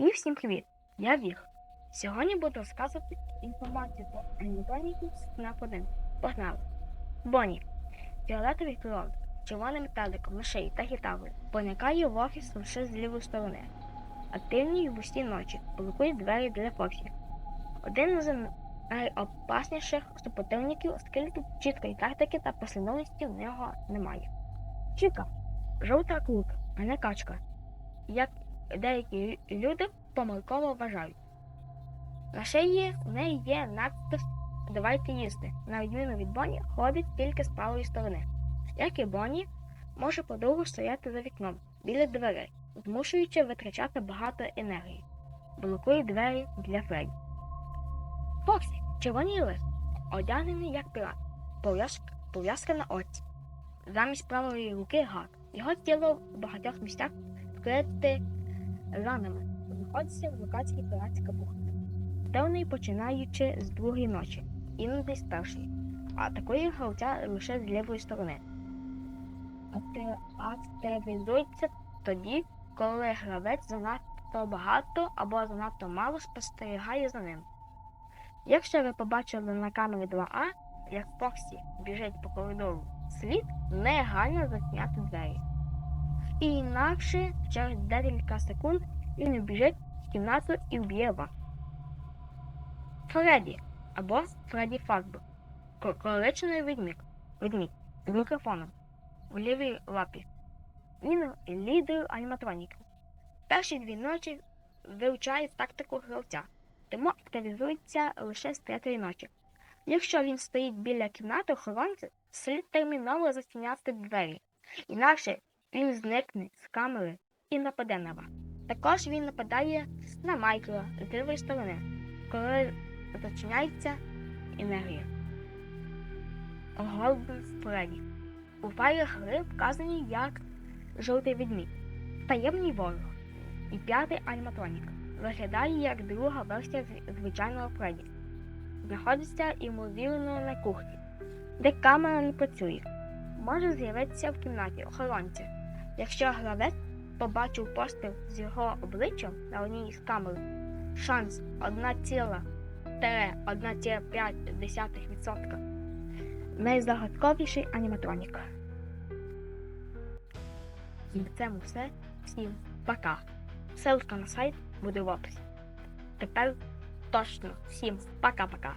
І всім привіт! Я Вір. Сьогодні буду розказувати інформацію про аніматроніку на 1. Погнали! Бонні. Фіолетовий з червоним металиком на шиї та гітарою проникає в офіс лише з лівої сторони. Активні й густі ночі блокують двері для Фоксі. Один з найопасніших супротивників, оскільки чіткої тактики та послідовності в нього немає. Чіка. Жовта курка, а не качка. Як деякі люди помилково вважають. На шиї в неї є надпис Давайте їсти. На відміну від Бонні, ходить тільки з правої сторони. Як і Бонні, може подовго стояти за вікном біля дверей, змушуючи витрачати багато енергії. Блокує двері для Фредді. Фоксі, червоний лист, одягнений як пірат, пов'язка пов'язка на оці. Замість правої руки гак. Його тіло в багатьох місцях вкрите ранами. Знаходиться в локації піратська бухта. Певний починаючи з другої ночі, іноді з першої, а атакує гравця лише з лівої сторони. Акти- Активізується тоді, коли гравець занадто багато або занадто мало спостерігає за ним. Якщо ви побачили на камері 2А, як Фоксі біжить по коридору слід, негайно зачиняти двері. І інакше через декілька секунд він біжить в кімнату і вб'є вас. Фредді або Фредді Фазбер. Коричневий відмік. Відмік з мікрофоном у лівій лапі. Він лідер аніматроніків. Перші дві ночі вивчає тактику гравця, тому активізується лише з третьої ночі. Якщо він стоїть біля кімнати охоронця, слід терміново зачиняти двері. Інакше він зникне з камери і нападе на вас. Також він нападає на Майкла з лівої сторони, коли зачиняється енергія. Голден Фредді. У файлах гри вказані як жовтий відмік, таємний ворог і п'ятий аніматронік. Виглядає як друга версія звичайного Фредді. Знаходиться ймовірно на кухні, де камера не працює. Може з'явитися в кімнаті охоронця. Якщо гравець побачив постріл з його обличчям на одній із камер, шанс 1,1,5%. Найзагадковіший аніматронік. І на цьому все. Всім пока. Ссылка на сайт буде в описі. Тепер точно всім пока-пока.